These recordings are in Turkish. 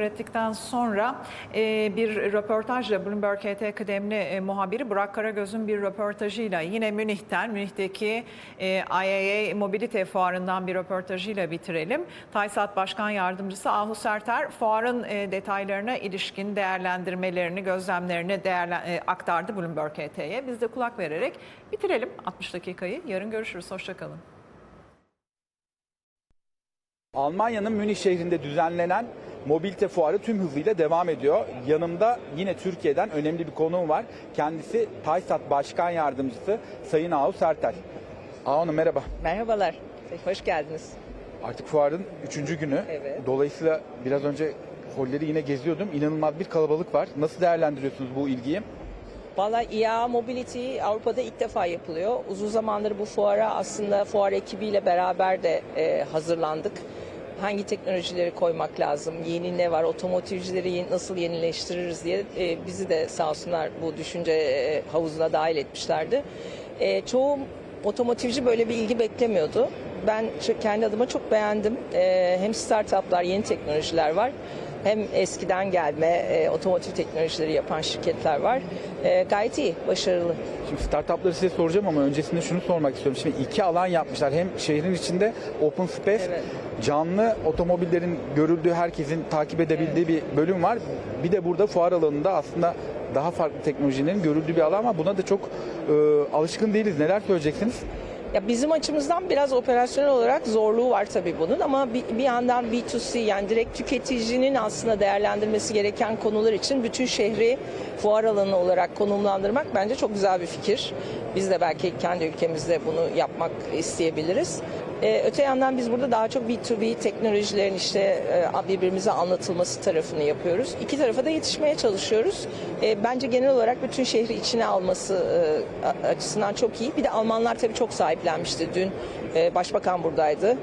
ettikten sonra e, bir röportajla Bloomberg HT kıdemli e, muhabiri Burak Karagöz'ün bir röportajıyla yine Münih'ten, Münih'teki e, IAA Mobility Fuarı'ndan bir röportajıyla bitirelim. Taysat Başkan Yardımcısı Ahu Serter fuarın e, detaylarına ilişkin değerlendirmelerini, gözlemlerini değerlen, e, aktardı Bloomberg HT'ye. Biz de kulak vererek bitirelim 60 dakikayı. Yarın görüşürüz, hoşçakalın. Almanya'nın Münih şehrinde düzenlenen mobilite fuarı tüm hızıyla devam ediyor. Yanımda yine Türkiye'den önemli bir konuğum var. Kendisi Taysat Başkan Yardımcısı Sayın Ahu Sertel. Ahu Hanım merhaba. Merhabalar, hoş geldiniz. Artık fuarın üçüncü günü. Evet. Dolayısıyla biraz önce holleri yine geziyordum. İnanılmaz bir kalabalık var. Nasıl değerlendiriyorsunuz bu ilgiyi? Valla IAA Mobility Avrupa'da ilk defa yapılıyor. Uzun zamandır bu fuara aslında fuar ekibiyle beraber de e, hazırlandık. Hangi teknolojileri koymak lazım, yeni ne var, otomotivcileri nasıl yenileştiririz diye e, bizi de sağ olsunlar bu düşünce e, havuzuna dahil etmişlerdi. E, çoğu otomotivci böyle bir ilgi beklemiyordu. Ben kendi adıma çok beğendim. E, hem startuplar, yeni teknolojiler var. Hem eskiden gelme e, otomotiv teknolojileri yapan şirketler var. E, gayet iyi, başarılı. Şimdi startupları size soracağım ama öncesinde şunu sormak istiyorum. Şimdi iki alan yapmışlar. Hem şehrin içinde open space, Evet. canlı otomobillerin görüldüğü, herkesin takip edebildiği bir bölüm var. Bir de burada fuar alanında aslında daha farklı teknolojilerin görüldüğü bir alan var. Buna da çok e, alışkın değiliz. Neler söyleyeceksiniz? Ya bizim açımızdan biraz operasyonel olarak zorluğu var tabii bunun ama bir, bir yandan B2C yani direkt tüketicinin aslında değerlendirmesi gereken konular için bütün şehri fuar alanı olarak konumlandırmak bence çok güzel bir fikir. Biz de belki kendi ülkemizde bunu yapmak isteyebiliriz. Ee, öte yandan biz burada daha çok B2B teknolojilerin işte e, birbirimize anlatılması tarafını yapıyoruz. İki tarafa da yetişmeye çalışıyoruz. Ee, bence genel olarak bütün şehri içine alması e, açısından çok iyi. Bir de Almanlar tabii çok sahiplenmişti. Dün e, Başbakan buradaydı.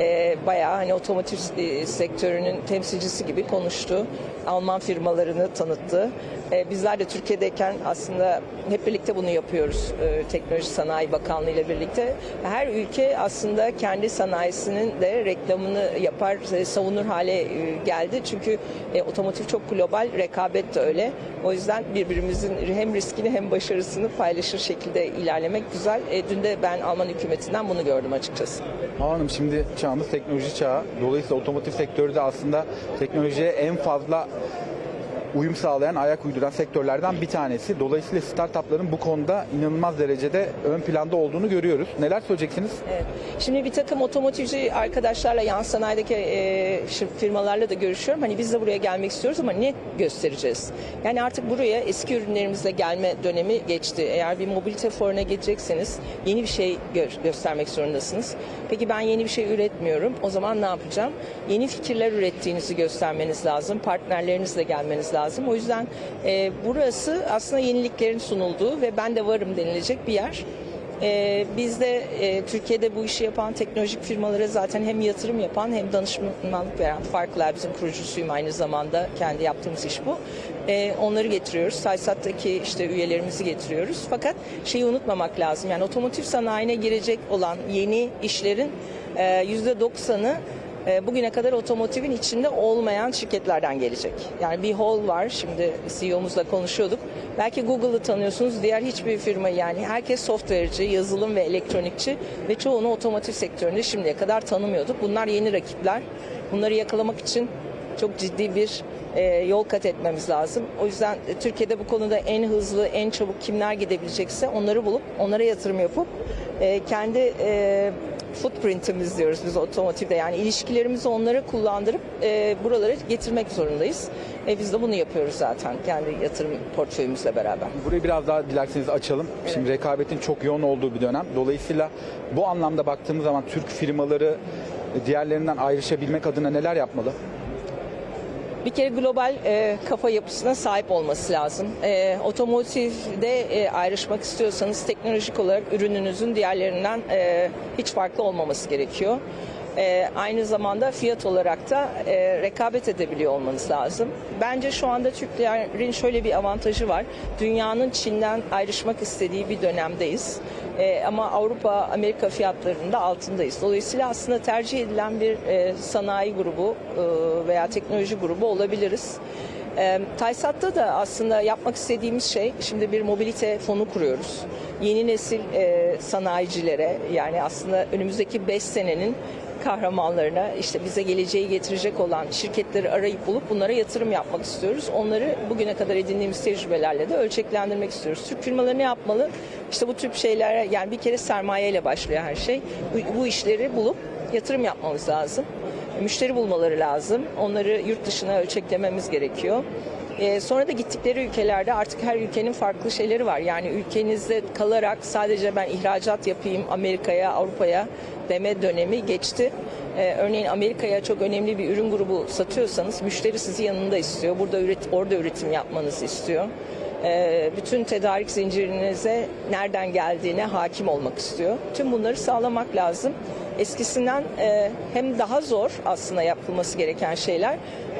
E, bayağı hani otomotiv e, sektörünün temsilcisi gibi konuştu. Alman firmalarını tanıttı. E, bizler de Türkiye'deyken aslında hep birlikte bunu yapıyoruz. E, Teknoloji Sanayi Bakanlığı ile birlikte. Her ülke aslında kendi sanayisinin de reklamını yapar, e, savunur hale e, geldi. Çünkü e, otomotiv çok global, rekabet de öyle. O yüzden birbirimizin hem riskini hem başarısını paylaşır şekilde ilerlemek güzel. Dün de ben Alman hükümetinden bunu gördüm açıkçası. Hanım şimdi çağımız teknoloji çağı. Dolayısıyla otomotiv sektörü de aslında teknolojiye en fazla uyum sağlayan, ayak uyduran sektörlerden bir tanesi. Dolayısıyla startupların bu konuda inanılmaz derecede ön planda olduğunu görüyoruz. Neler söyleyeceksiniz? Evet. Şimdi bir takım otomotivci arkadaşlarla yan sanayideki e, firmalarla da görüşüyorum. Hani biz de buraya gelmek istiyoruz ama ne göstereceğiz? Yani artık buraya eski ürünlerimizle gelme dönemi geçti. Eğer bir mobilite fuarına gidecekseniz yeni bir şey gö- göstermek zorundasınız. Peki ben yeni bir şey üretmiyorum. O zaman ne yapacağım? Yeni fikirler ürettiğinizi göstermeniz lazım. Partnerlerinizle gelmeniz lazım. O yüzden e, burası aslında yeniliklerin sunulduğu ve ben de varım denilecek bir yer. Ee, biz de e, Türkiye'de bu işi yapan teknolojik firmalara zaten hem yatırım yapan hem danışmanlık veren Fark Labs'in kurucusuyum aynı zamanda. Kendi yaptığımız iş bu. Ee, onları getiriyoruz. Saysat'taki işte üyelerimizi getiriyoruz. Fakat şeyi unutmamak lazım. Yani otomotiv sanayine girecek olan yeni işlerin e, %90'ı e, bugüne kadar otomotivin içinde olmayan şirketlerden gelecek. Yani bir hall var şimdi CEO'muzla konuşuyorduk. Belki Google'ı tanıyorsunuz diğer hiçbir firma yani herkes software'ci, yazılım ve elektronikçi ve çoğunu otomotiv sektöründe şimdiye kadar tanımıyorduk. Bunlar yeni rakipler. Bunları yakalamak için çok ciddi bir e, yol kat etmemiz lazım. O yüzden e, Türkiye'de bu konuda en hızlı, en çabuk kimler gidebilecekse onları bulup onlara yatırım yapıp e, kendi e, footprintimiz diyoruz biz otomotivde yani ilişkilerimizi onlara kullandırıp e, buralara getirmek zorundayız. E, biz de bunu yapıyoruz zaten kendi yatırım portföyümüzle beraber. Burayı biraz daha dilerseniz açalım. Şimdi rekabetin çok yoğun olduğu bir dönem. Dolayısıyla bu anlamda baktığımız zaman Türk firmaları diğerlerinden ayrışabilmek adına neler yapmalı? Bir kere global e, kafa yapısına sahip olması lazım. E, otomotivde e, ayrışmak istiyorsanız teknolojik olarak ürününüzün diğerlerinden e, hiç farklı olmaması gerekiyor. E, aynı zamanda fiyat olarak da e, rekabet edebiliyor olmanız lazım. Bence şu anda Türklerin şöyle bir avantajı var. Dünyanın Çin'den ayrışmak istediği bir dönemdeyiz. E, ama Avrupa, Amerika fiyatlarının da altındayız. Dolayısıyla aslında tercih edilen bir e, sanayi grubu e, veya teknoloji grubu olabiliriz. E, Taysat'ta da aslında yapmak istediğimiz şey şimdi bir mobilite fonu kuruyoruz. Yeni nesil e, sanayicilere yani aslında önümüzdeki 5 senenin kahramanlarına işte bize geleceği getirecek olan şirketleri arayıp bulup bunlara yatırım yapmak istiyoruz. Onları bugüne kadar edindiğimiz tecrübelerle de ölçeklendirmek istiyoruz. Türk firmaları ne yapmalı? İşte bu tip şeylere yani bir kere sermayeyle başlıyor her şey. Bu işleri bulup yatırım yapmamız lazım. Müşteri bulmaları lazım. Onları yurt dışına ölçeklememiz gerekiyor. Ee, sonra da gittikleri ülkelerde artık her ülkenin farklı şeyleri var. Yani ülkenizde kalarak sadece ben ihracat yapayım Amerika'ya, Avrupa'ya deme dönemi geçti. Ee, örneğin Amerika'ya çok önemli bir ürün grubu satıyorsanız müşteri sizi yanında istiyor. Burada üret, orada üretim yapmanızı istiyor. Ee, bütün tedarik zincirinize nereden geldiğine hakim olmak istiyor. Tüm bunları sağlamak lazım. Eskisinden e, hem daha zor aslında yapılması gereken şeyler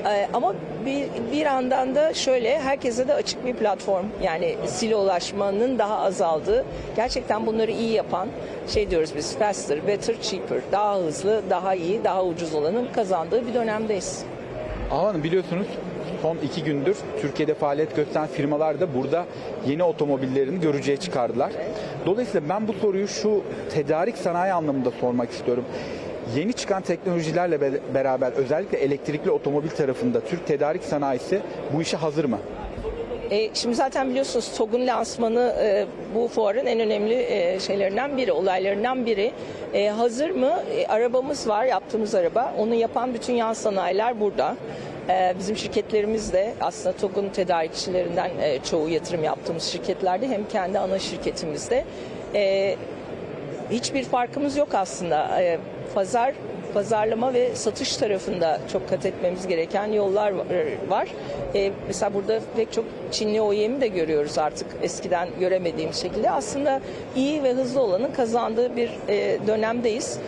e, ama bir, bir yandan da şöyle herkese de açık bir platform yani silolaşmanın daha azaldığı gerçekten bunları iyi yapan şey diyoruz biz faster, better, cheaper daha hızlı, daha iyi, daha ucuz olanın kazandığı bir dönemdeyiz. Hanım biliyorsunuz son iki gündür Türkiye'de faaliyet gösteren firmalar da burada yeni otomobillerini görücüye çıkardılar. Dolayısıyla ben bu soruyu şu tedarik sanayi anlamında sormak istiyorum. Yeni çıkan teknolojilerle be- beraber özellikle elektrikli otomobil tarafında Türk tedarik sanayisi bu işe hazır mı? E, şimdi zaten biliyorsunuz TOG'un lansmanı e, bu fuarın en önemli e, şeylerinden biri, olaylarından biri. E, hazır mı? E, arabamız var, yaptığımız araba. Onu yapan bütün yan sanayiler burada. E, bizim şirketlerimiz de aslında TOG'un tedarikçilerinden e, çoğu yatırım yaptığımız şirketlerde hem kendi ana şirketimizde. E, hiçbir farkımız yok aslında. Ee, Pazar pazarlama ve satış tarafında çok kat etmemiz gereken yollar var-. Ee, mesela burada pek çok Çinli OEM'i de görüyoruz artık eskiden göremediğimiz şekilde. Aslında iyi ve hızlı olanın kazandığı bir e, dönemdeyiz.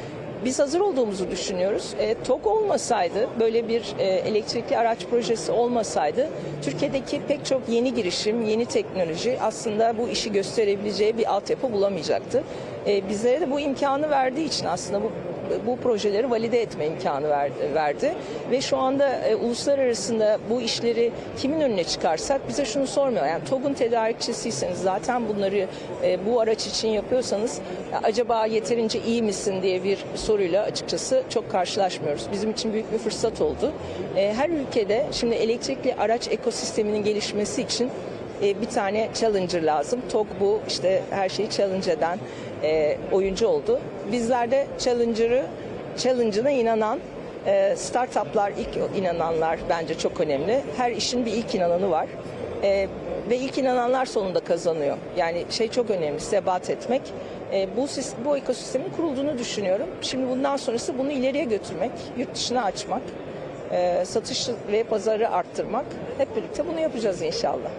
Biz hazır olduğumuzu düşünüyoruz. E, TOG olmasaydı, böyle bir e, elektrikli araç projesi olmasaydı, Türkiye'deki pek çok yeni girişim, yeni teknoloji aslında bu işi gösterebileceği bir altyapı bulamayacaktı. E, bizlere de bu imkanı verdiği için aslında bu bu projeleri valide etme imkanı ver- verdi. Ve şu anda e, uluslararasında bu işleri kimin önüne çıkarsak bize şunu sormuyor. Yani TOG'un tedarikçisiyseniz zaten bunları e, bu araç için yapıyorsanız ya acaba yeterince iyi misin diye bir soruyla açıkçası çok karşılaşmıyoruz. Bizim için büyük bir fırsat oldu. E, her ülkede şimdi elektrikli araç ekosisteminin gelişmesi için e, bir tane challenger lazım. TOG bu işte her şeyi challenge eden e, oyuncu oldu. Bizler de challenger'ı challenge'ına inanan e, startuplar ilk inananlar bence çok önemli. Her işin bir ilk inananı var. E, ve ilk inananlar sonunda kazanıyor. Yani şey çok önemli, sebat etmek. E, bu bu ekosistemin kurulduğunu düşünüyorum. Şimdi bundan sonrası bunu ileriye götürmek, yurt dışına açmak, e, satış ve pazarı arttırmak. Hep birlikte bunu yapacağız inşallah.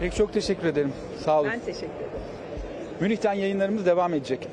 Peki çok teşekkür ederim. Sağ olun. Ben teşekkür ederim. Münih'ten yayınlarımız devam edecek.